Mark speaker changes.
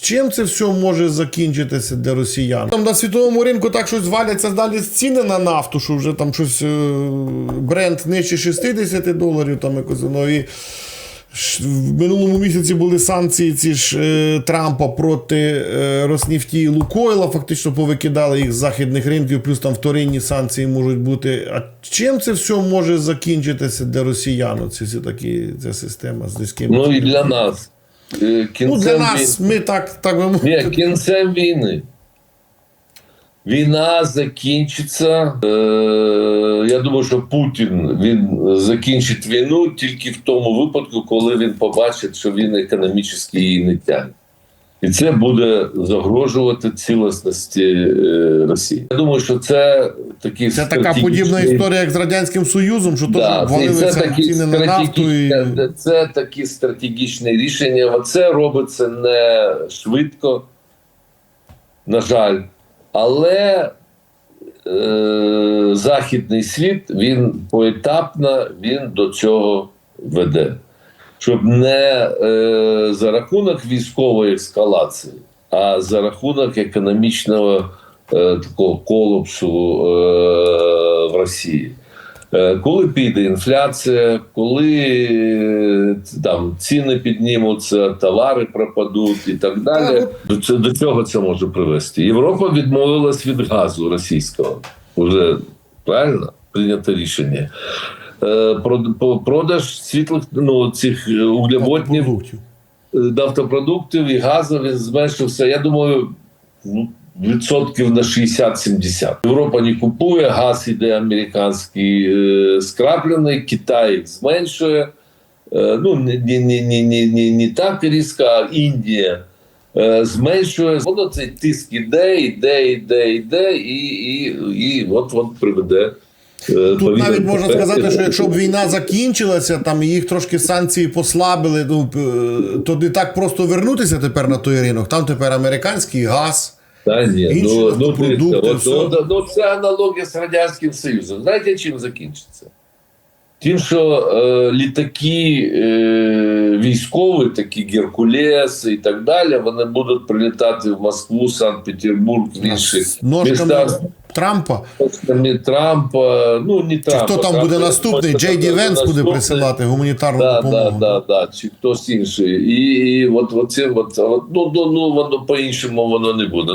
Speaker 1: чим це все може закінчитися для росіян? Там на світовому ринку так щось валяться далі ціни на нафту, що вже там щось е, бренд нижче 60 доларів, там якось ну, і В минулому місяці були санкції ці ж е, Трампа проти е, Роснефті і Лукойла. Фактично повикидали їх з західних ринків, плюс там вторинні санкції можуть бути. А чим це все може закінчитися для росіян? Ці всі такі ця система з низьким.
Speaker 2: Ну і для нас. Кінцем
Speaker 1: ну, для нас
Speaker 2: війни-
Speaker 1: ми так, так би
Speaker 2: Ні, кінцем війни. Війна закінчиться. Е, я думаю, що Путін він закінчить війну тільки в тому випадку, коли він побачить, що він економічно її не тягне. І це буде загрожувати цілісності е, Росії. Я думаю, що це такі
Speaker 1: Це така подібна історія, як з Радянським Союзом, що теж
Speaker 2: Да, це, такі
Speaker 1: ціни на нафту. І...
Speaker 2: це такі стратегічні рішення. Це робиться не швидко, на жаль. Але е, західний світ він поетапно він до цього веде. Щоб не е, за рахунок військової ескалації, а за рахунок економічного такого колапсу е, в Росії. Е, Коли піде інфляція, коли е, там ціни піднімуться, товари пропадуть і так далі, до, цього- до чого це може привести? Європа відмовилась від газу російського. Уже правильно прийнято рішення. Е, по- Продаж світлих ну, цих е, углеводнів е, нафтопродуктів і газу він зменшився. Я думаю, ну, відсотків на 60-70. Європа не купує, газ іде американський е, скраплений, Китай зменшує. Е, ну, не, не, не, не, не, не, так різко, а Індія. е, Зменшує, воно цей тиск іде, іде, іде, іде, і, і, і от от приведе.
Speaker 1: Тут навіть можна сказати, що якщо б війна закінчилася, там їх трошки санкції послабили, ну то не так просто вернутися тепер на той ринок. Там тепер американський газ.
Speaker 2: Та ні,
Speaker 1: Інші
Speaker 2: ну, ну, дивіться, от,
Speaker 1: все.
Speaker 2: от, ну, це аналогія з Радянським Союзом. Знаєте, чим закінчиться? Тим, що е, літаки е, військові, такі Геркулеси і так далі, вони будуть прилітати в Москву, Санкт-Петербург, в інші міста
Speaker 1: Трампа.
Speaker 2: Трампа. Ну, не
Speaker 1: Чи хто там
Speaker 2: Трамп,
Speaker 1: буде наступний? Джей Ді Венс буде присилати гуманітарну
Speaker 2: Да, да,
Speaker 1: допомогу.
Speaker 2: да, да, чи хтось інший. І, і от, от, цим, от, от, ну, ну, ну, воно по-іншому воно не буде.